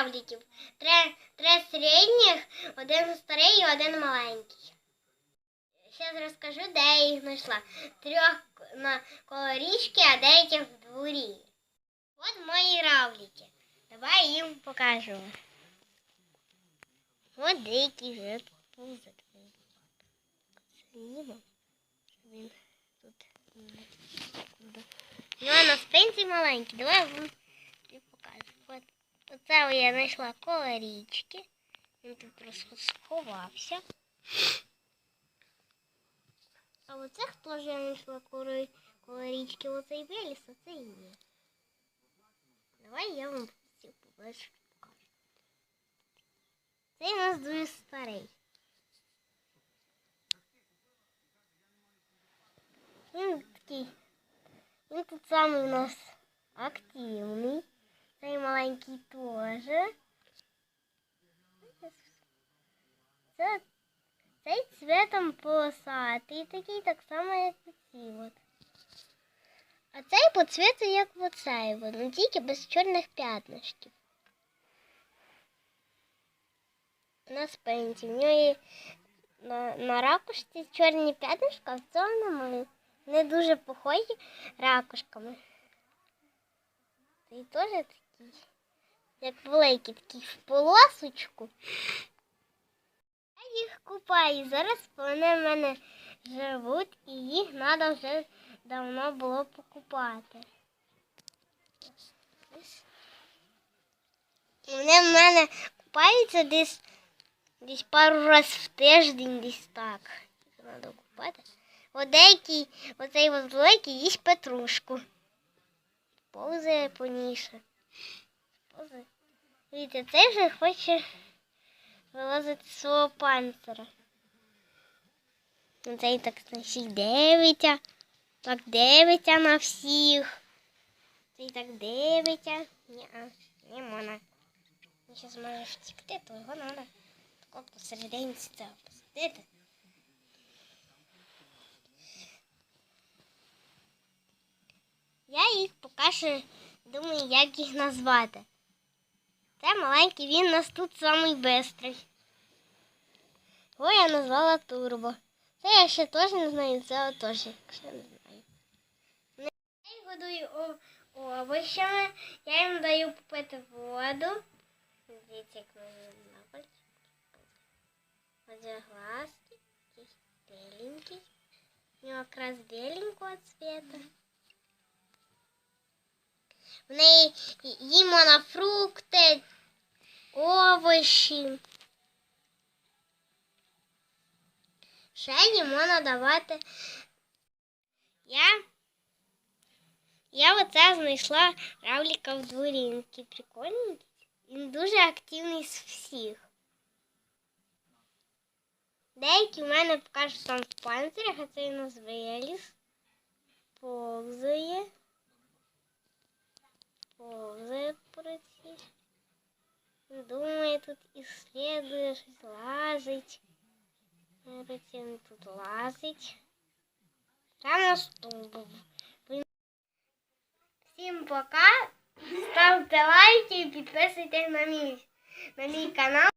равликів. Три, три середніх, один старий і один маленький. Зараз розкажу, де я їх знайшла. Трьох на коло річки, а деяких в дворі. От мої равлики. Давай їм покажу. От деякі вже. Знімемо. Він тут. Ну, а на спинці маленький. Давай оце я знайшла коло річки. Він тут просто сховався. А оце хто ж я знайшла коло, коло річки? Оцей Веліс, а це і є. Давай я вам всіх поближче покажу. Цей у нас дуже старий. Він такий. Він тут самий у нас активний. Маленький теж. Це, цей цветом полосатий, такий так само, як і ці от. А цей по цвету, як оцей, ну тільки без чорних п'ятнишків. На спинці. В нього на, на ракушці чорні п'ятнишка, а в немає. Вони дуже похожі ракушками. Цей теж такий, як великий, такий в полосочку. Я їх купаю. Зараз вони в мене живуть і їх треба вже давно було покупати. Вони в мене купаються десь, десь пару разів в тиждень, десь так. Треба купати. От деякий, оцей великий їсть петрушку. Повзає по ніше. Дивіться, цей вже хоче вилазити з свого панцира. Ну, Цей так значить дивиться, так дивиться на всіх. Цей так дивиться. Ні, не можна. Він зараз може втікти, то його треба тако посередині цього посадити. Я їх поки думаю, як їх назвати. Це маленький, він у нас тут самий бистрий. Його я назвала Турбо. Це я ще теж не знаю, це теж ще не знаю. Я їх годую овочами, я їм даю попити воду. Дивіться, як вони на. Оце глазки, якийсь біленький. У нього якраз біленького цвета. В неї їмо на фрукти, овочі. Ще їм можна давати. Я, я оце знайшла равліка в дворі. Він такий прикольний. Він дуже активний з всіх. Деякі в мене покажуть там в панцирях, а у нас виліз. Повзає. Повзає по руці. Думає, тут исследуешь лазить. Руці тут лазить. Там на стул. Всім пока. Ставте лайки і підписуйтесь на мій, на мій канал.